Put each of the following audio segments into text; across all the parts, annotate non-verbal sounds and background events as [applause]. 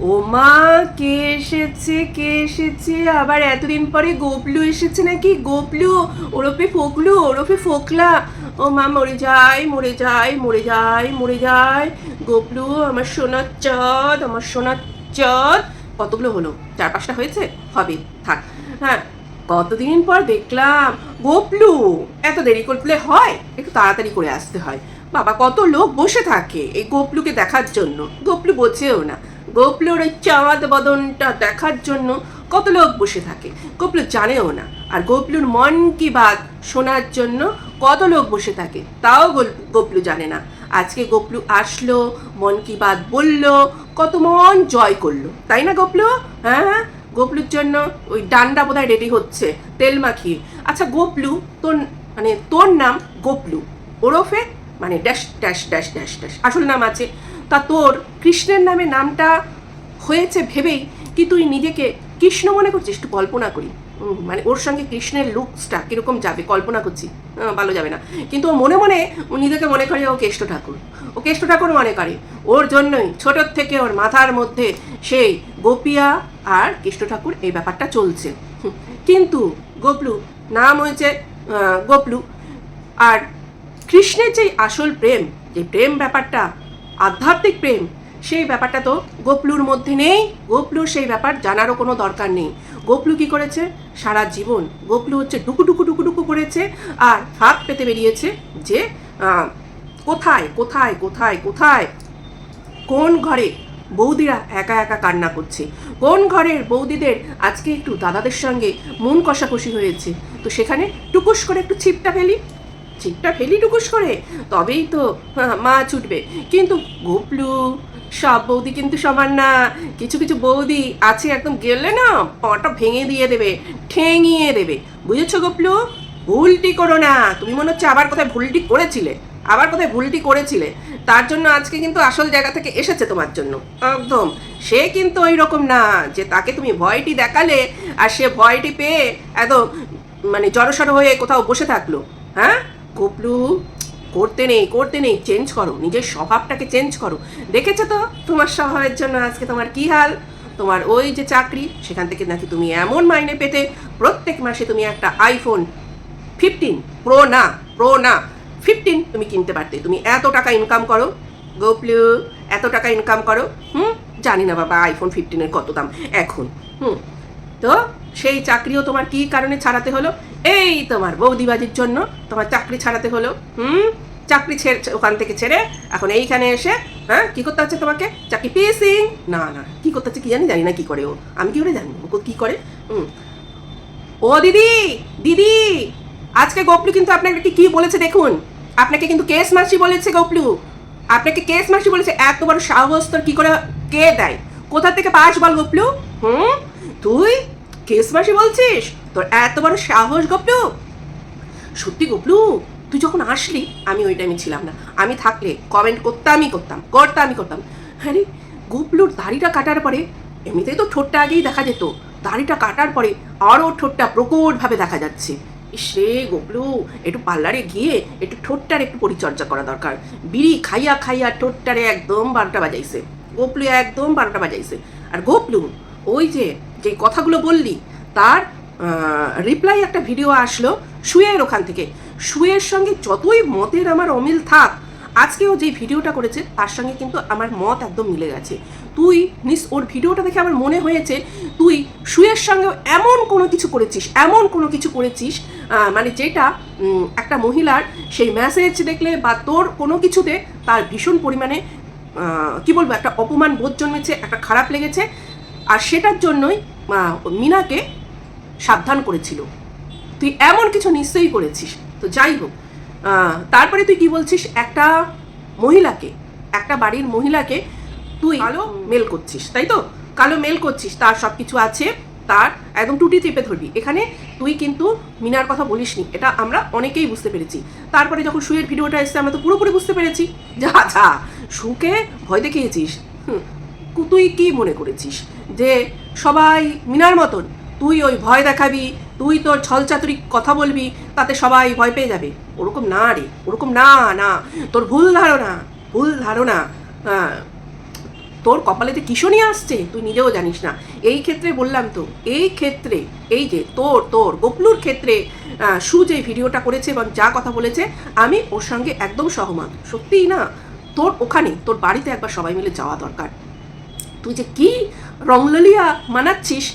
ও মা কে এসেছে কে এসেছে? আবার এতদিন পরে গোপলু এসেছে নাকি? গোপলু, ওরফে ফোকলু, ওরফে ফোকলা। ও মা, মরে যায় মরে যায় মরে যায় মরে যায়। গোপলু, আমার সোনার চাঁদ, আমার সোনার চাঁদ। কতগুলো হলো? চার পাঁচটা হয়েছে? হবে, থাক। হ্যাঁ কতদিন পর দেখলাম। গোপলু, এত দেরি করলে হয়? একটু তাড়াতাড়ি করে আসতে হয়। বাবা, কত লোক বসে থাকে এই গোপলুকে দেখার জন্য। গোপলু বোঝেও না। গোপলুর ওই চাঁদ বদনটা দেখার জন্য কত লোক বসে থাকে। গোপলু জানেও না। আর গোপলুর মন কি বাত শোনার জন্য কত লোক বসে থাকে, তাও গোপলু জানে না। আজকে গোপলু আসলো, মন কি বাত বলল, কত মন জয় করল। তাই না গোপলু? হ্যাঁ গোপলুর জন্য ওই ডান্ডা বোধহয় রেডি হচ্ছে, তেল মাখিয়ে। আচ্ছা গোপলু, তোর মানে তোর নাম গোপলু। ওরফে মানে dash dash dash dash dash আসল নাম আছে তা তোর কৃষ্ণের নামে নামটা হয়েছে ভেবেই কি তুই নিজেকে কৃষ্ণ মনে করছিস? একটু কল্পনা করি। মানে ওর সঙ্গে কৃষ্ণের লুকসটা কীরকম যাবে? কল্পনা করছি। ভালো যাবে না। কিন্তু ও মনে মনে ও নিজেকে মনে করে ও কেষ্ট ঠাকুর। ও কেষ্ট ঠাকুর মনে করে। ওর জন্যই ছোটোর থেকে ওর মাথার মধ্যে সেই গোপিয়া আর কেষ্ট ঠাকুর এই ব্যাপারটা চলছে। কিন্তু গোপলু, নাম হয়েছে গোপলু। আর কৃষ্ণের যেই আসল প্রেম, যে প্রেম ব্যাপারটা আধ্যাত্মিক প্রেম, সেই ব্যাপারটা তো গোপলুর মধ্যে নেই। গোপলুর সেই ব্যাপার জানারও কোনো দরকার নেই। গোপলু কি করেছে? সারা জীবন গোপলু হচ্ছে ডুকু ডুকু ডুকু ডুকু করেছে আর হাত পেতে বেরিয়েছে যে কোথায় কোথায় কোথায় কোথায়? কোন ঘরে বৌদিরা একা একা কান্না করছে? কোন ঘরের বৌদিদের আজকে একটু দাদাদের সঙ্গে মন কষাকষি হয়েছে? তো সেখানে টুকুস করে একটু ছিপটা ফেলি। ছিপটা ফেলি টুকুস করে তবেই তো হ্যাঁ, মা ছুটবে। কিন্তু গোপলু সব বৌদি কিন্তু সমান না। কিছু কিছু বৌদি আছে একদম গেলে না পাটা ভেঙে দিয়ে দেবে ঠেঙিয়ে দেবে। বুঝেছ গোপলু? ভুলটি করো না। তুমি মনে হচ্ছে আবার কোথায় ভুলটি করেছিলে। আবার কোথায় ভুলটি করেছিলে। তার জন্য আজকে কিন্তু আসল জায়গা থেকে এসেছে তোমার জন্য। একদম। সে কিন্তু ওই রকম না যে তাকে তুমি ভয়টি দেখালে আর সে ভয়টি পেয়ে একদম মানে জড়সড় হয়ে কোথাও বসে থাকল। হ্যাঁ? গোপলু, করতে নেই করতে নেই চেঞ্জ করো, নিজের স্বভাবটাকে চেঞ্জ করো। দেখেছ তো তোমার স্বভাবের জন্য আজকে তোমার কি হাল? তোমার ওই যে চাকরি, সেখান থেকে নাকি তুমি এমন মাইনে পেতে, প্রত্যেক মাসে তুমি একটা আইফোন ফিফটিন প্রো না প্রো না ফিফটিন তুমি কিনতে পারতে। তুমি এত টাকা ইনকাম করো, গোপলু, এত টাকা ইনকাম করো, হুম? জানি না বাবা আইফোন ফিফটিনের কত দাম। এখন, হুম? তো সেই চাকরিও তোমার কি কারণে ছাড়াতে হলো? এই তোমার বৌদিবাজির জন্য তোমার চাকরি ছাড়াতে হলো। হুম? চাকরি ছেড়ে ওখান থেকে ছেড়ে এখন এইখানে এসে হ্যাঁ কি করতে হচ্ছে তোমাকে? চাকরি পিসিং না না, কি করতে হচ্ছে কি জানি? জানি না কি করে ও। আমি কি করে জানি ও কি করে? হুম। ও দিদি! দিদি! আজকে গোপলু কিন্তু আপনাকে কি বলেছে দেখুন। আপনাকে কিন্তু কেস মাসি বলেছে গোপলু। আপনাকে কেস মাসি বলেছে। এত বড় সাহস তোর কি করে কে দেয়? কোথা থেকে পাস বল গোপলু? হুম? তুই কেস মাসি বলছিস? তোর এত বড় সাহস, গপলু। সত্যি, গপলু, তুই যখন আসলি, আমি ওই টাইমে ছিলাম না। আমি থাকলে কমেন্ট করতামই করতাম করতামই করতাম। হ্যাঁ রে, গুপলুর দাড়িটা কাটার পরে, এমনিতেই তো ঠোঁটটা আগেই দেখা যেত। দাড়িটা কাটার পরে আরও ঠোঁটটা প্রকটভাবে দেখা যাচ্ছে। সে গোপলু, একটু পার্লারে গিয়ে একটু ঠোঁটটার একটু পরিচর্যা করা দরকার। বিড়ি খাইয়া খাইয়া ঠোঁটটারে একদম বারোটা বাজাইছে। গোপলু একদম বারোটা বাজাইছে। আর গোপলু ওই যে যে কথাগুলো বললি, তার রিপ্লাই একটা ভিডিও আসলো শুয়ের ওখান থেকে। শুয়ের সঙ্গে যতই মতের আমার অমিল থাক আজকেও যে ভিডিওটা করেছে, তার সঙ্গে কিন্তু আমার মত একদম মিলে গেছে। তুই, নিস, ওর ভিডিওটা দেখে আমার মনে হয়েছে, তুই শুয়ের সঙ্গে এমন কোনো কিছু করেছিস, এমন কোনো কিছু করেছিস মানে যেটা একটা মহিলার সেই মেসেজ দেখলে বা তোর কোনো কিছুতে তার ভীষণ পরিমাণে কি বলব, একটা অপমান বোধ জন্মেছে, একটা খারাপ লেগেছে আর সেটার জন্যই মিনাকে সাবধান করেছিল। তুই এমন কিছু নিশ্চয়ই করেছিস। তো যাই হোক তারপরে তুই কি বলছিস? একটা মহিলাকে, একটা বাড়ির মহিলাকে তুই কালো মেল করছিস, তাই তো? কালো মেল করছিস, তার সব কিছু আছে, তার একদম টুটি চেপে ধরবি। এখানে তুই কিন্তু মিনার কথা বলিসনি, এটা আমরা অনেকেই বুঝতে পেরেছি। তারপরে যখন শুয়ের ভিডিওটা এসছে, আমরা তো পুরোপুরি বুঝতে পেরেছি। যা যা, সুকে ভয় দেখিয়েছিস। হুম তুই কি মনে করেছিস? যে সবাই মিনার মতন, তুই ওই ভয় দেখাবি, তুই তোর ছলচাতুরি কথা বলবি, তাতে সবাই ভয় পেয়ে যাবে? ওরকম না রে, ওরকম না না। তোর ভুল ধারণা ভুল ধারণা। তোর কপালেতে কিশোরই আসছে, তুই নিজেও জানিস না। এই ক্ষেত্রে বললাম তো, এই ক্ষেত্রে, এই যে তোর তোর, গোপলুর ক্ষেত্রে সু যে ভিডিওটা করেছে এবং যা কথা বলেছে, আমি ওর সঙ্গে একদম সহমত। সত্যিই না? তোর ওখানে, তোর বাড়িতে একবার সবাই মিলে যাওয়া দরকার। তুই যে কি রংললিয়া মানাচ্ছিস?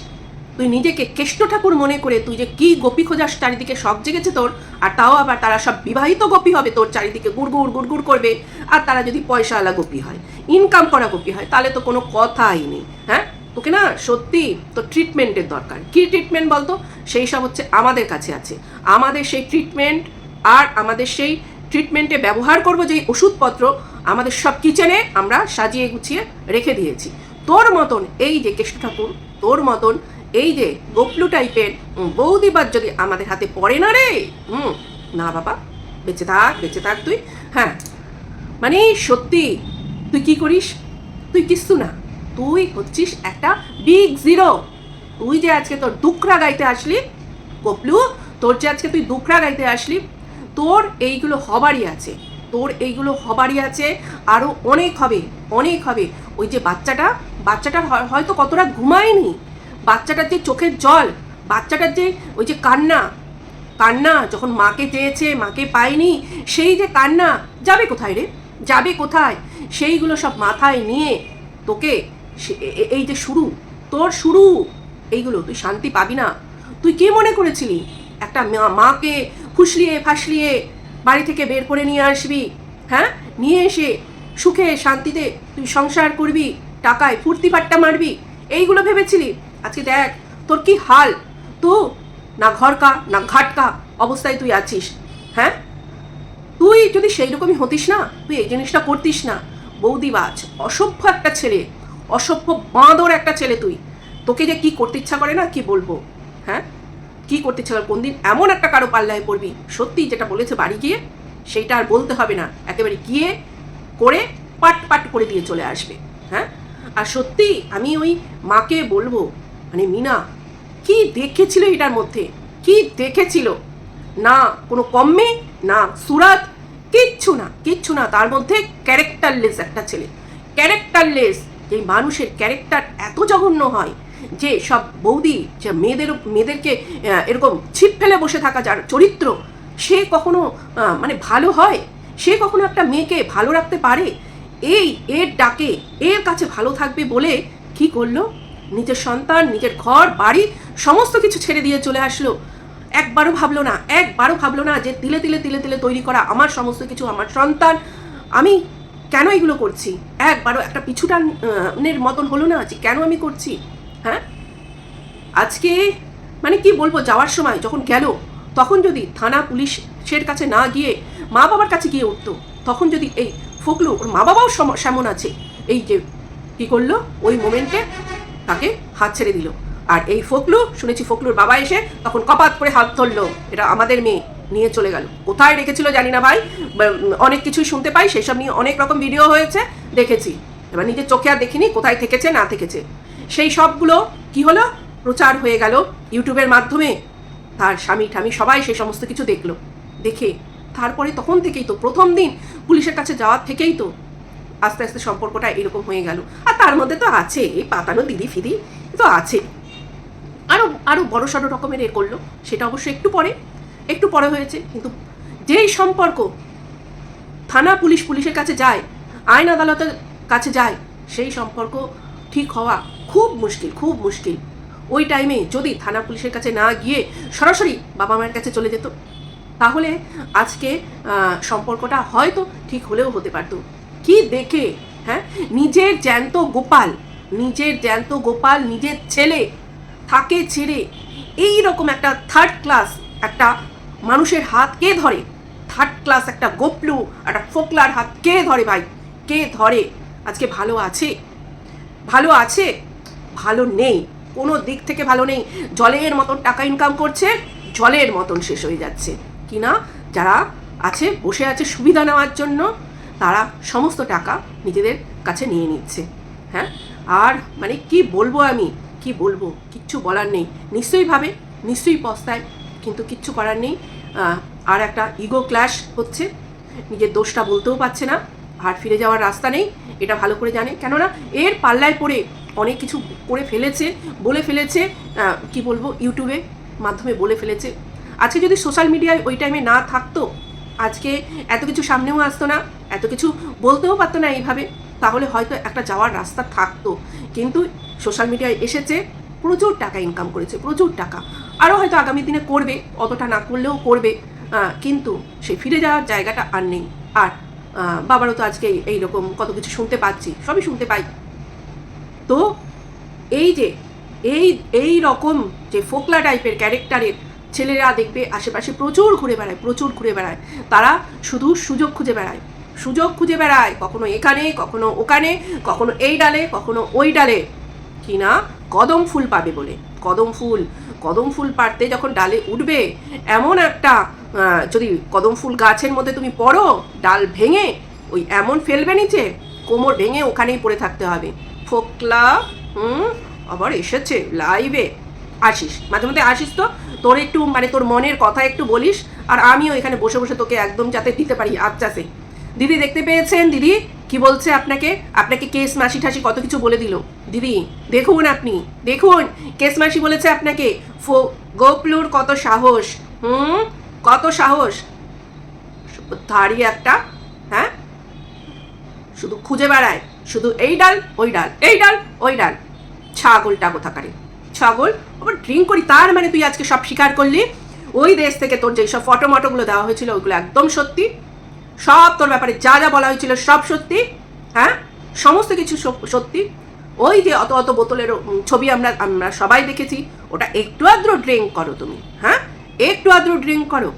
তুই নিজেকে কেষ্ট ঠাকুর মনে করে তুই যে কি গোপী খোঁজাস চারিদিকে সব জেগেছে তোর, আর তাও আবার তারা সব বিবাহিত গোপী হবে তোর, চারিদিকে গুড়গুড় গুড়গুড় করবে, আর তারা যদি পয়সাওয়ালা গোপী হয় ইনকাম করা গোপী হয়, তাহলে তো কোনো কথাই নেই হ্যাঁ? তোকে না সত্যি তো ট্রিটমেন্টের দরকার। কি ট্রিটমেন্ট বলতো? সেই সব হচ্ছে আমাদের কাছে আছে। আমাদের সেই ট্রিটমেন্ট আর আমাদের সেই ট্রিটমেন্টে ব্যবহার করব যেই ওষুধপত্র, আমাদের সব কিচেনে আমরা সাজিয়ে গুছিয়ে রেখে দিয়েছি। তোর মতন এই যে কেষ্ট ঠাকুর, তোর মতন এই যে গোপলু টাইপের বৌদিবার যদি আমাদের হাতে পড়ে না রে, হুম, না বাবা, বেঁচে থাক বেঁচে থাক তুই হ্যাঁ মানে সত্যি, তুই কি করিস? তুই কিচ্ছু না, তুই হচ্ছিস একটা বিগ জিরো তুই যে আজকে তোর দুঃখরা গাইতে আসলি কপলু তোর যে আজকে তুই দুঃখরা গাইতে আসলি, তোর এইগুলো হবারই আছে, তোর এইগুলো হবারই আছে আরও অনেক হবে অনেক হবে। ওই যে বাচ্চাটা বাচ্চাটার হয়তো কত রাত ঘুমায়নি। বাচ্চাটার যে চোখের জল, বাচ্চাটার যে ওই যে কান্না কান্না যখন মাকে চেয়েছে, মাকে পায়নি, সেই যে কান্না, যাবে কোথায় রে? যাবে কোথায়? সেইগুলো সব মাথায় নিয়ে তোকে এই যে শুরু, তোর শুরু, এইগুলো তুই শান্তি পাবি না। তুই কি মনে করেছিলি? একটা মাকে ফুসলিয়ে ফাসলিয়ে বাড়ি থেকে বের করে নিয়ে আসবি হ্যাঁ? নিয়ে এসে সুখে শান্তিতে তুই সংসার করবি টাকায় ফুর্তি ফাট্টা মারবি? এইগুলো ভেবেছিলি? আজকে দেখ, তোর কি হাল? তো, না ঘরকা, না ঘাটকা অবস্থায় তুই আছিস হ্যাঁ? তুই যদি সেই রকমই হতিস না, তুই এই জিনিসটা করতিস না। বৌদিবাজ, অসভ্য একটা ছেলে, অসভ্য বাঁদর একটা ছেলে তুই। তোকে যে কি করতে ইচ্ছা করে না, কি বলব হ্যাঁ? কি করতে ইচ্ছা করে, কোনদিন এমন একটা কারও পাল্লায় পড়বি, সত্যি যেটা বলেছে বাড়ি গিয়ে, সেইটা আর বলতে হবে না। একেবারে গিয়ে, করে, পাট পাট করে দিয়ে চলে আসবে হ্যাঁ? আর সত্যি আমি ওই মাকে বলব মানে মিনা, কি দেখেছিল এটার মধ্যে? কি দেখেছিল? না কোনো কম্মে, না সুরাত, কিচ্ছু না কিচ্ছু না। তার মধ্যে ক্যারেক্টারলেস একটা ছেলে। ক্যারেক্টারলেস এই মানুষের ক্যারেক্টার এত জঘন্য হয় যে সব বৌদি, যে মেয়েদের, মেয়েদেরকে এরকম ছিপ ফেলে বসে থাকা যার চরিত্র, সে কখনো মানে ভালো হয়? সে কখনো একটা মেয়েকে ভালো রাখতে পারে? এই, এর ডাকে, এর কাছে ভালো থাকবে বলে কি করল? নিজের সন্তান, নিজের ঘর, বাড়ি, সমস্ত কিছু ছেড়ে দিয়ে চলে আসলো। একবারও ভাবলো না, একবারও ভাবলো না যে তিলে তিলে তিলে তিলে তৈরি করা আমার সমস্ত কিছু, আমার সন্তান। আমি কেন এগুলো করছি? একবারও একটা পিছুটানের মতন হলো না যে কেন আমি করছি? হ্যাঁ? আজকে মানে কি বলব, যাওয়ার সময় যখন গেল, তখন যদি থানা পুলিশের কাছে না গিয়ে মা বাবার কাছে গিয়ে উঠতো, তখন যদি এই ফকলু, ওর মা বাবাও সেমন আছে। এই যে, কি করল? ওই মোমেন্টে তাকে হাত ছেড়ে দিল। আর এই ফকলু, শুনেছি ফকলুর বাবা এসে তখন কপাত করে হাত ধরলো। এটা আমাদের মেয়ে, নিয়ে চলে গেল। কোথায় রেখেছিল জানি না ভাই অনেক কিছুই শুনতে পাই, সেসব নিয়ে অনেক রকম ভিডিও হয়েছে, দেখেছি। এবার নিজের চোখে আর দেখিনি কোথায় থেকেছে, না থেকেছে। সেই সবগুলো কি হলো? প্রচার হয়ে গেল ইউটিউবের মাধ্যমে। তার স্বামী ঠামি সবাই সেই সমস্ত কিছু দেখল। দেখে তারপরে তখন থেকেই তো, প্রথম দিন পুলিশের কাছে যাওয়ার থেকেই তো আস্তে আস্তে সম্পর্কটা এরকম হয়ে গেল। আর তার মধ্যে তো আছে, এই পাতানো দিদি ফিদি তো আছে। আরও আরও বড় সড়ো রকমের এ করল, সেটা অবশ্য একটু পরে একটু পরে হয়েছে, কিন্তু যেই সম্পর্ক থানা পুলিশ পুলিশের কাছে যায়, আইন আদালতের কাছে যায়, সেই সম্পর্ক ঠিক হওয়া খুব মুশকিল খুব মুশকিল। ওই টাইমে যদি থানা পুলিশের কাছে না গিয়ে সরাসরি বাবা মায়ের কাছে চলে যেত তাহলে আজকে সম্পর্কটা হয়তো ঠিক হলেও হতে পারতো। কি দেখে হ্যাঁ? নিজের জ্যান্ত গোপাল, নিজের জ্যান্ত গোপাল, নিজের ছেলে থাকে ছেড়ে এই রকম একটা থার্ড ক্লাস একটা মানুষের হাত কে ধরে? থার্ড ক্লাস একটা গোপলু, একটা ফোকলার হাত কে ধরে ভাই? কে ধরে? আজকে ভালো আছে? ভালো আছে? ভালো নেই। কোনো দিক থেকে ভালো নেই। জলের মতন টাকা ইনকাম করছে, জলের মতন শেষ হয়ে যাচ্ছে। কিনা যারা আছে, বসে আছে সুবিধা নেওয়ার জন্য, তারা সমস্ত টাকা নিজেদের কাছে নিয়ে নিচ্ছে। হ্যাঁ? আর মানে কি বলব আমি? কি বলব? কিচ্ছু বলার নেই। নিশ্চয়ই ভাবে, নিশ্চয়ই পস্তায়, কিন্তু কিচ্ছু করার নেই। আর একটা ইগো ক্ল্যাশ হচ্ছে। নিজের দোষটা বলতেও পারছে না। আর ফিরে যাওয়ার রাস্তা নেই। এটা ভালো করে জানে। কেননা এর পাল্লায় পড়ে অনেক কিছু করে ফেলেছে, বলে ফেলেছে কি বলব? ইউটিউবে মাধ্যমে বলে ফেলেছে। আজকে যদি সোশ্যাল মিডিয়ায় ওই টাইমে না থাকতো, আজকে এত কিছু সামনেও আসতো না, এত কিছু বলতেও পারতো না এইভাবে, তাহলে হয়তো একটা যাওয়ার রাস্তা থাকতো। কিন্তু সোশ্যাল মিডিয়ায় এসেছে, প্রচুর টাকা ইনকাম করেছে, প্রচুর টাকা। আরও হয়তো আগামী দিনে করবে, অতটা না করলেও করবে কিন্তু সে ফিরে যাওয়ার জায়গাটা আর নেই। আর বাবারও তো আজকে এইরকম কত কিছু শুনতে পাচ্ছি, সবই শুনতে পাই। তো এই যে, এই এই রকম যে ফোকলা টাইপের ক্যারেক্টারের ছেলেরা দেখবে আশেপাশে প্রচুর ঘুরে বেড়ায়, প্রচুর ঘুরে বেড়ায়। তারা শুধু সুযোগ খুঁজে বেড়ায়। সুযোগ খুঁজে বেড়ায় কখনো এখানে, কখনো ওখানে, কখনো এই ডালে, কখনো ওই ডালে। কি না? কদম ফুল পাবে বলে। কদম ফুল। কদম ফুল পাড়তে যখন ডালে উঠবে, এমন একটা যদি কদম ফুল গাছের মধ্যে তুমি পড়ো, ডাল ভেঙে, ওই এমন ফেলবে নিচে, কোমর ভেঙে ওখানেই পড়ে থাকতে হবে। ফোকলা, হুম, আবার এসেছে, লাইভে। আসিস, মাঝে মধ্যে আসিস তো? তোর একটু মানে তোর মনের কথা একটু বলিস, আর আমিও এখানে বসে বসে তোকে একদম যাতে দিতে পারি আচ্ছাসে দিদি দেখতে পেয়েছেন? দিদি, কি বলছে আপনাকে? আপনাকে কেস মাসি ঠাসি কত কিছু বলে দিল। দিদি, দেখুন আপনি, দেখুন, কেস মাসি বলেছে আপনাকে, ফো, গোপলুর কত সাহস, হুম? কত সাহস? ধারি একটা হ্যাঁ? শুধু খুঁজে বেড়ায়, শুধু এই ডাল, ওই ডাল, এই ডাল, ওই ডাল। ছাগলটা কোথাকারে? ছাগল, আবার ড্রিঙ্ক করি, তার মানে তুই আজকে সব স্বীকার করলি। ওই দেশ থেকে তোর যেসব ফটো মটোগুলো দেওয়া হয়েছিল ওইগুলো একদম সত্যি। সব তোর ব্যাপারে যা যা বলা হয়েছিল সব সত্যি হ্যাঁ? সমস্ত কিছু সত্যি। ওই যে অত অত বোতলের ছবি আমরা আমরা সবাই দেখেছি, ওটা একটু আদ্র ড্রিঙ্ক করো তুমি হ্যাঁ? একটু আদ্র ড্রিঙ্ক করো।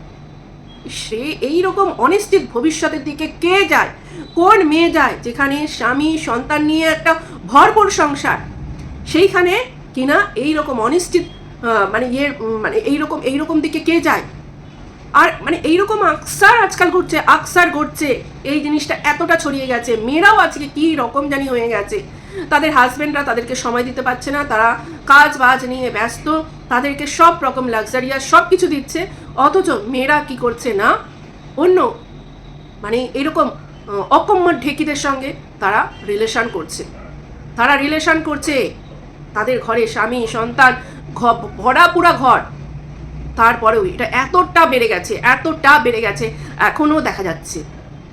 সে এই রকম অনিশ্চিত ভবিষ্যতের দিকে কে যায়? কোন মেয়ে যায়? যেখানে স্বামী সন্তান নিয়ে একটা ভরপুর সংসার। সেইখানে কিনা এই রকম অনিশ্চিত মানে ইয়ে মানে এইরকম এইরকম দিকে কে যায়? আর মানে এইরকম আকসার আজকাল ঘটছে, আকসার ঘটছে। এই জিনিসটা এতটা ছড়িয়ে গেছে, মেয়েরাও আজকে কি রকম জানি হয়ে গেছে। তাদের হাজব্যান্ডরা তাদেরকে সময় দিতে পারছে না, তারা কাজ বাজ নিয়ে ব্যস্ত, তাদেরকে সব রকম লাক্সারিয়াস সব কিছু দিচ্ছে, অথচ মেয়েরা কি করছে না? অন্য মানে এরকম অকম্মর ঢেকিদের সঙ্গে তারা রিলেশন করছে। তারা রিলেশন করছে। তাদের ঘরে স্বামী, সন্তান ভরা পুরা ঘর। তারপরেও এটা এতটা বেড়ে গেছে, এতটা বেড়ে গেছে, এখনও দেখা যাচ্ছে।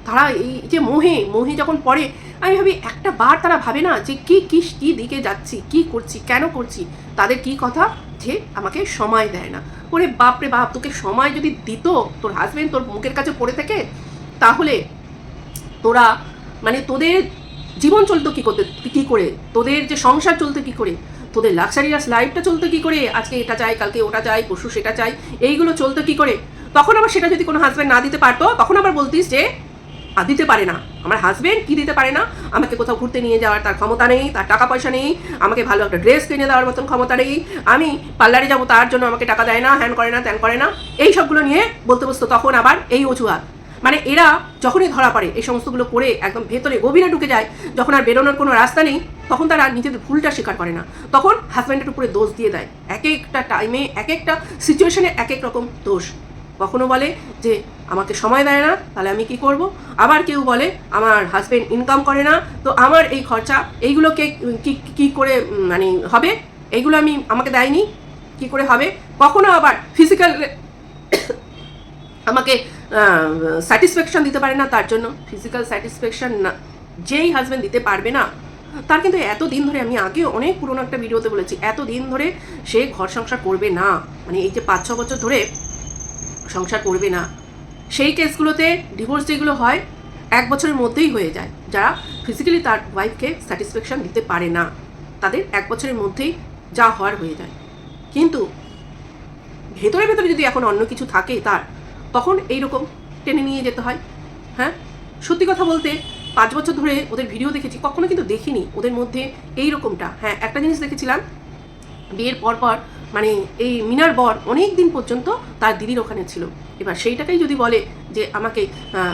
তারা এই যে মোহে মোহে যখন পড়ে, আমি ভাবি, একটা বার তারা ভাবে না যে কি কি কি দিকে যাচ্ছি, কি করছি, কেন করছি? তাদের কি কথা? যে আমাকে সময় দেয় না। ওরে বাপরে বাপ, তোকে সময় যদি দিত, তোর হাজবেন্ড তোর মুখের কাছে পড়ে থাকে, তাহলে তোরা মানে তোদের জীবন চলতো কী করতে, কী করে? তোদের যে সংসার চলতো কী করে? তোদের লাক্সারিয়াস লাইফটা চলতো কী করে? আজকে এটা চাই, কালকে ওটা চাই, পরশু সেটা চাই, এইগুলো চলতো কী করে? তখন আবার সেটা যদি কোনো হাজব্যান্ড না দিতে পারতো, তখন আবার বলতিস যে, আর দিতে পারে না। আমার হাজবেন্ড কি দিতে পারে না? আমাকে কোথাও ঘুরতে নিয়ে যাওয়ার তার ক্ষমতা নেই, তার টাকা পয়সা নেই, আমাকে ভালো একটা ড্রেস কিনে দেওয়ার মতন ক্ষমতা নেই, আমি পার্লারে যাব, তার জন্য আমাকে টাকা দেয় না হ্যান করে না, ত্যান করে না। এই সবগুলো নিয়ে বলতে বসতো। তখন আবার এই অজুহাত। মানে এরা যখনই ধরা পড়ে, এই সমস্তগুলো করে একদম ভেতরে গভীরে ঢুকে যায়, যখন আর বেরোনোর কোনো রাস্তা নেই, তখন তারা নিজেদের ভুলটা স্বীকার করে না। তখন হাজব্যান্ডের উপরে দোষ দিয়ে দেয়। এক একটা টাইমে এক একটা সিচুয়েশনে এক এক রকম দোষ। কখনো বলে যে, আমাকে সময় দেয় না, তাহলে আমি কি করব? আবার কেউ বলে, আমার হাজব্যান্ড ইনকাম করে না, তো আমার এই খরচা, এইগুলোকে কি কি করে মানে হবে? এইগুলো আমি, আমাকে দেয়নি, কি করে হবে? কখনো আবার ফিজিক্যাল [coughs] আমাকে স্যাটিসফ্যাকশন দিতে পারে না তার জন্য ফিজিক্যাল স্যাটিসফ্যাকশন না, যেই হাজব্যান্ড দিতে পারবে না, তার কিন্তু এত দিন ধরে আমি আগে অনেক পুরনো একটা ভিডিওতে বলেছি এত দিন ধরে সে ঘর সংসার করবে না মানে এই যে পাঁচ, ছ বছর ধরে সংসার করবে না, সেই কেসগুলোতে ডিভোর্স যেগুলো হয়, এক বছরের মধ্যেই হয়ে যায়, যারা ফিজিক্যালি তার ওয়াইফকে স্যাটিসফ্যাকশন দিতে পারে না, তাদের এক বছরের মধ্যেই যা হওয়ার হয়ে যায়, কিন্তু ভেতরে ভেতরে যদি এখন অন্য কিছু থাকে তার তখন এইরকম টেনে নিয়ে যেতে হয়। হ্যাঁ? সত্যি কথা বলতে, পাঁচ বছর ধরে ওদের ভিডিও দেখেছি, কখনো কিন্তু দেখিনি ওদের মধ্যে এই রকমটা হ্যাঁ একটা জিনিস দেখেছিলাম, বিয়ের পর পর মানে এই মিনার বর অনেক দিন পর্যন্ত তার দিদির ওখানে ছিল। এবার সেইটাকেই যদি বলে যে আমাকে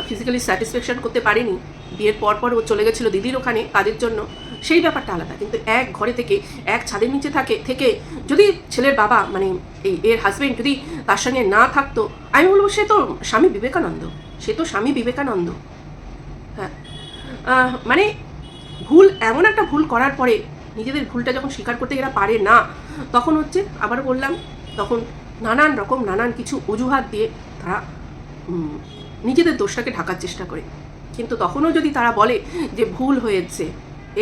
ফিজিক্যালি স্যাটিসফ্যাকশন করতে পারেনি, বিয়ের পর পর ও চলে গেছিল দিদির ওখানে কাজের জন্য সেই ব্যাপারটা আলাদা। কিন্তু এক ঘরে থেকে, এক ছাদের নিচে থাকে, থেকে যদি ছেলের বাবা মানে এই এর হাজবেন্ড যদি তার সঙ্গে না থাকতো, আমি বলব সে তো স্বামী বিবেকানন্দ। সে তো স্বামী বিবেকানন্দ। হ্যাঁ। মানে ভুল, এমন একটা ভুল করার পরে নিজেদের ভুলটা যখন স্বীকার করতে এরা পারে না, তখন হচ্ছে আবার বললাম, তখন নানান রকম নানান কিছু অজুহাত দিয়ে তারা নিজেদের দোষটাকে ঢাকার চেষ্টা করে। কিন্তু তখনও যদি তারা বলে যে ভুল হয়েছে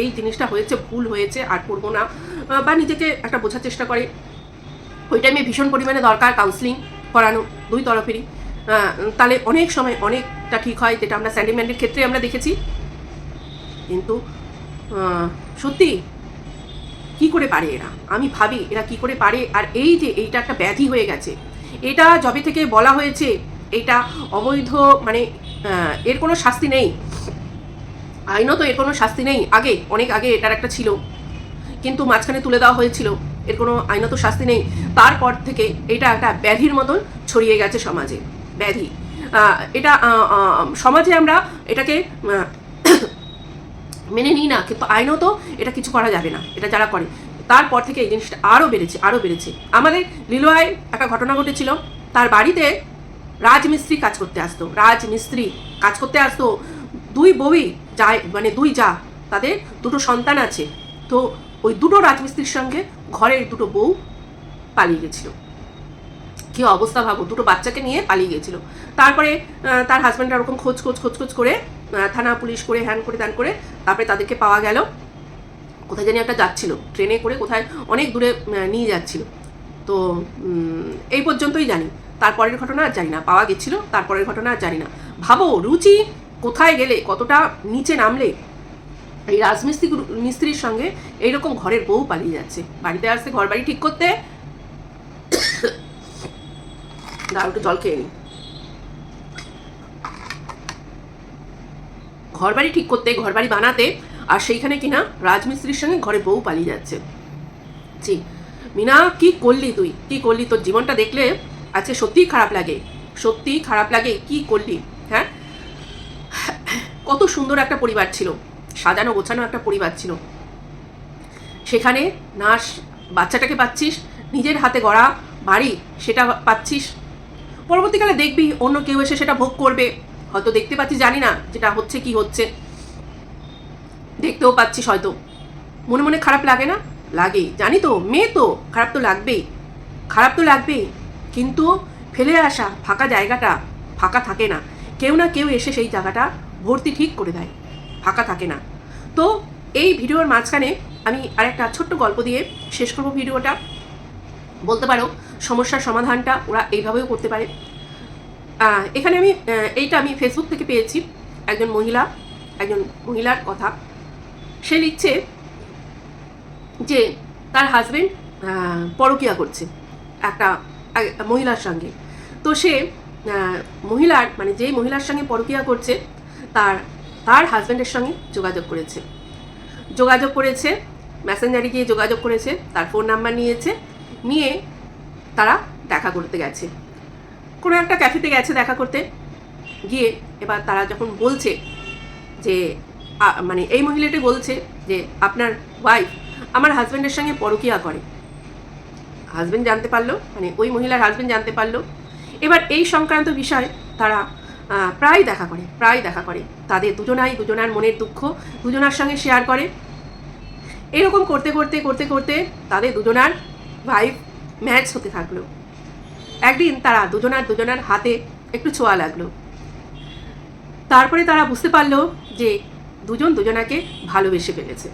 এই জিনিসটা হয়েছে, ভুল হয়েছে, আর করব না বা নিজেকে একটা বোঝার চেষ্টা করে। ওই টাইমে ভীষণ পরিমাণে দরকার কাউন্সিলিং করানো দুই তরফেরই। তাহলে অনেক সময় অনেকটা ঠিক হয়, যেটা আমরা স্যান্ডিম্যান্ডের ক্ষেত্রে আমরা দেখেছি। কিন্তু সত্যি, কি করে পারে এরা? আমি ভাবি এরা কি করে পারে, আর এই যে এইটা একটা ব্যাধি হয়ে গেছে, এটা যবে থেকে বলা হয়েছে, এটা অবৈধ মানে এর কোনো শাস্তি নেই। আইনত এর কোনো শাস্তি নেই। আগে, অনেক আগে এটার একটা ছিল। কিন্তু মাঝখানে তুলে দেওয়া হয়েছিল। এর কোনো আইনত শাস্তি নেই। তারপর থেকে এটা একটা ব্যাধির মতন ছড়িয়ে গেছে সমাজে। ব্যাধি। এটা সমাজে আমরা এটাকে [coughs] মেনে নিই না। কিন্তু আইনত এটা কিছু করা যাবে না। এটা যারা করে। তারপর থেকে এই জিনিসটা আরও বেড়েছে আরও বেড়েছে। আমাদের লিলোয়ায় একটা ঘটনা ঘটেছিল। তার বাড়িতে রাজমিস্ত্রি কাজ করতে আসতো। রাজমিস্ত্রি কাজ করতে আসতো। দুই বউই যায় মানে দুই যা, তাদের দুটো সন্তান আছে। তো ওই দুটো রাজমিস্ত্রির সঙ্গে ঘরের দুটো বউ পালিয়ে গেছিল। কি অবস্থা ভাবো? দুটো বাচ্চাকে নিয়ে পালিয়ে গেছিল। তারপরে তার হাজব্যান্ড ওরকম খোঁজ খোঁজ খোঁজ খোঁজ করে থানা, পুলিশ করে হ্যান করে ত্যান করে, তারপরে তাদেরকে পাওয়া গেল। কোথায় জানি একটা যাচ্ছিল, ট্রেনে করে কোথায় অনেক দূরে নিয়ে যাচ্ছিল। তো এই পর্যন্তই জানি। তারপরের ঘটনা আর জানি না, পাওয়া গেছিল, তারপরের ঘটনা আর জানি না। ভাবো, রুচি কোথায় গেলে, কতটা নিচে নামলে এই রাজমিস্ত্রি মিস্ত্রির সঙ্গে এইরকম ঘরের বউ পালিয়ে যাচ্ছে। বাড়িতে আসছে ঘর বাড়ি ঠিক করতে দাঁড়াও জল খেয়ে নিই ঘর বাড়ি ঠিক করতে, ঘর বাড়ি বানাতে আর সেইখানে কিনা রাজমিস্ত্রির সঙ্গে ঘরে বউ পালিয়ে যাচ্ছে। জি মিনা, কি করলি তুই? কি করলি? তোর জীবনটা দেখলে আজকে সত্যিই খারাপ লাগে। সত্যিই খারাপ লাগে। কি করলি? কত সুন্দর একটা পরিবার ছিল। সাজানো, গোছানো একটা পরিবার ছিল। সেখানে নার্স বাচ্চাটাকে পাচ্ছিস, নিজের হাতে গড়া বাড়ি সেটা পাচ্ছিস। পরবর্তীকালে দেখবি অন্য কেউ এসে সেটা ভোগ করবে। হয়তো দেখতে পাচ্ছিস জানি না যেটা হচ্ছে, কি হচ্ছে। দেখতেও পাচ্ছিস হয়তো। মনে মনে খারাপ লাগে না? লাগে। জানি তো, মেয়ে তো, খারাপ তো লাগবেই। খারাপ তো লাগবেই। কিন্তু ফেলে আসা, ফাঁকা জায়গাটা, ফাঁকা থাকে না। কেউ না কেউ এসে সেই জায়গাটা ভর্তি ঠিক করে দেয়। ফাঁকা থাকে না। তো এই ভিডিওর মাঝখানে আমি আরেকটা ছোট্ট গল্প দিয়ে শেষ করব ভিডিওটা। বলতে পারো, সমস্যার সমাধানটা ওরা এইভাবেও করতে পারে। এখানে আমি এইটা আমি ফেসবুক থেকে পেয়েছি। একজন মহিলা, একজন মহিলার কথা। সে লিখছে যে তার হাজবেন্ড পরকিয়া করছে একটা মহিলার সঙ্গে। তো সে মহিলার মানে যেই মহিলার সঙ্গে পরকিয়া করছে তার তার হাজব্যান্ডের সঙ্গে যোগাযোগ করেছে। যোগাযোগ করেছে মেসেঞ্জারে গিয়ে যোগাযোগ করেছে, তার ফোন নাম্বার নিয়েছে, নিয়ে তারা দেখা করতে গেছে। কোনো একটা ক্যাফেতে গেছে দেখা করতে। গিয়ে এবার তারা যখন বলছে যে মানে এই মহিলাটি বলছে যে, আপনার ওয়াইফ আমার হাজব্যান্ডের সঙ্গে পরকিয়া করে। হাজব্যান্ড জানতে পারল মানে ওই মহিলার হাজব্যান্ড জানতে পারল। এবার এই সংক্রান্ত বিষয় তারা প্রায় দেখা করে, প্রায় দেখা করে। তাদের দুজনাই দুজনার মনের দুঃখ দুজনার সঙ্গে শেয়ার করে। এরকম করতে করতে করতে করতে তাদের দুজনার ভাইফ ম্যাচ হতে থাকল। একদিন তারা দুজনার দুজনার হাতে একটু ছোঁয়া লাগল। তারপরে তারা বুঝতে পারল যে দুজন দুজনাকে ভালোবেসে ফেলেছে।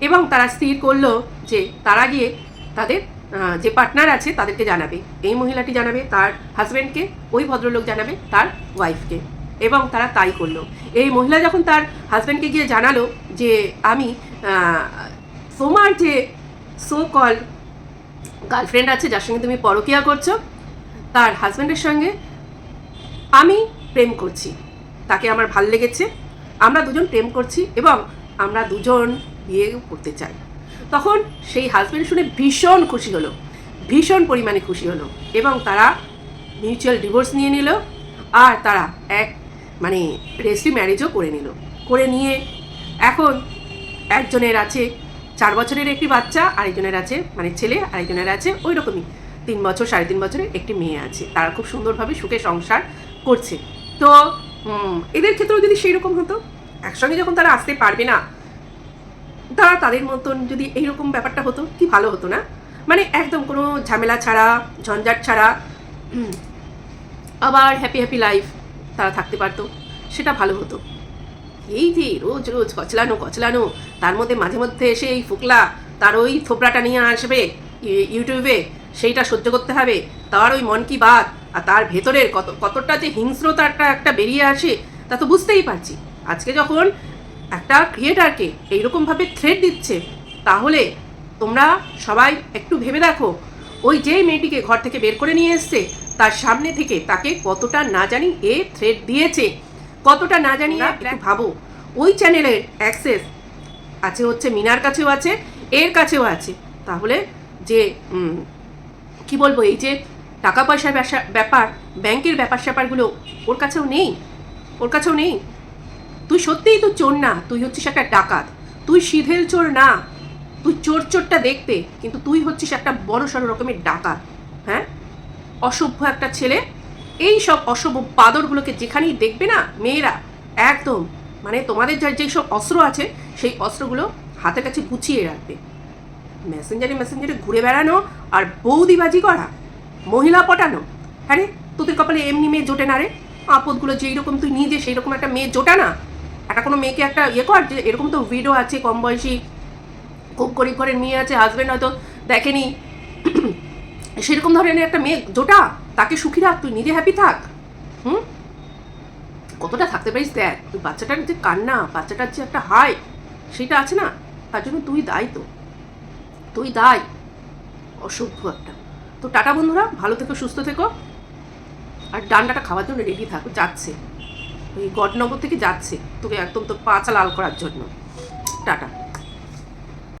এবং তারা স্থির করল যে তারা গিয়ে তাদের যে পার্টনার আছে তাদেরকে জানাবে। এই মহিলাটি জানাবে তার হাজব্যান্ডকে ওই ভদ্রলোক জানাবে তার ওয়াইফকে এবং তারা তাই করল। এই মহিলা যখন তার হাজব্যান্ডকে গিয়ে জানালো যে আমি তোমার যে সো কল গার্লফ্রেন্ড আছে, যার সঙ্গে তুমি পরকিয়া করছ, তার হাজব্যান্ডের সঙ্গে আমি প্রেম করছি। তাকে আমার ভালো লেগেছে। আমরা দুজন প্রেম করছি এবং আমরা দুজন বিয়ে করতে চাই। তখন সেই হাজব্যান্ড শুনে ভীষণ খুশি হলো, ভীষণ পরিমাণে খুশি হলো এবং তারা মিউচুয়াল ডিভোর্স নিয়ে নিল আর তারা এক মানে রেজিস্ট্রি ম্যারেজও করে নিল। করে নিয়ে এখন একজনের আছে চার বছরের একটি বাচ্চা, আরেকজনের আছে মানে ছেলে, আরেকজনের আছে ওই রকমই তিন বছর, সাড়ে তিন বছরের একটি মেয়ে আছে। তারা খুব সুন্দরভাবে সুখে সংসার করছে। তো এদের ক্ষেত্রেও যদি সেই রকম হতো, একসঙ্গে যখন তারা আসতে পারবে না তারা তাদের মতন যদি এইরকম ব্যাপারটা হতো, কি ভালো হতো না? মানে একদম কোনো ঝামেলা ছাড়া, ঝঞ্ঝাট ছাড়া আবার হ্যাপি হ্যাপি লাইফ তারা থাকতে পারতো, সেটা ভালো হতো। এই যে রোজ রোজ কচলানো কচলানো, তার মধ্যে মাঝে মধ্যে এসে এই ফুকলা, তার ওই থোপড়াটা নিয়ে আসবে ইউটিউবে সেইটা সহ্য করতে হবে, তার ওই মন কি বাত, আর তার ভেতরের কত, কতটা যে হিংস্রতাটা একটা বেরিয়ে আসে, তা তো বুঝতেই পারছি। আজকে যখন একটা ক্রিয়েটারকে এইরকমভাবে থ্রেড দিচ্ছে তাহলে তোমরা সবাই একটু ভেবে দেখো ওই যেই মেয়েটিকে ঘর থেকে বের করে নিয়ে এসছে তার সামনে থেকে তাকে কতটা না জানি এ থ্রেড দিয়েছে। কতটা না জানি একটু ভাবো। ওই চ্যানেলের অ্যাক্সেস আছে হচ্ছে মিনার কাছেও আছে এর কাছেও আছে। তাহলে যে কি বলব এই যে টাকা পয়সার ব্যাপার ব্যাংকের ব্যাপার স্যাপারগুলো ওর কাছেও নেই ওর কাছেও নেই। তুই সত্যিই তো চোর না, তুই হচ্ছিস একটা ডাকাত। তুই সিধেল চোর না, তুই চোর চোরটা দেখতে, কিন্তু তুই হচ্ছিস একটা বড় সড়ো রকমের ডাকাত হ্যাঁ? অসভ্য একটা ছেলে। এই সব অসভ্য বাদরগুলোকে যেখানেই দেখবে না, মেয়েরা, একদম মানে তোমাদের যার যেই সব অস্ত্র আছে, সেই অস্ত্রগুলো হাতের কাছে গুছিয়ে রাখবে। মেসেঞ্জারে মেসেঞ্জারে ঘুরে বেড়ানো আর বৌদিবাজি করা, মহিলা পটানো হ্যাঁ রে? তোদের কপালে এমনি মেয়ে জোটে না রে? আপদগুলো যেই রকম তুই নিজে, সেই রকম একটা মেয়ে জোটা না? একটা কোনো মেয়েকে একটা ইয়ে কর যে এরকম তো ভিডিও আছে, কম বয়সী, খুব গরিব ঘরের মেয়ে আছে হাজব্যান্ড হয়তো দেখেনি। সেরকম ধরনের একটা মেয়ে, জোটা, তাকে সুখী রাখ, তুই নিজে হ্যাপি থাক। হুম? কতটা থাকতে পারিস দেখ তুই বাচ্চাটার যে কান্না, বাচ্চাটার যে একটা হাই, সেটা আছে না? তার জন্য তুই দায় তো। তুই দায়। অসভ্য একটা। তো টাটা বন্ধুরা, ভালো থেকো, সুস্থ থেকো। আর ডান্ডাটা খাওয়ার জন্য রেডি থাকো, যাচ্ছে। ওই গডনগর থেকে যাচ্ছে। তোকে একদম তো পাঁচ লাল করার জন্য। টাটা।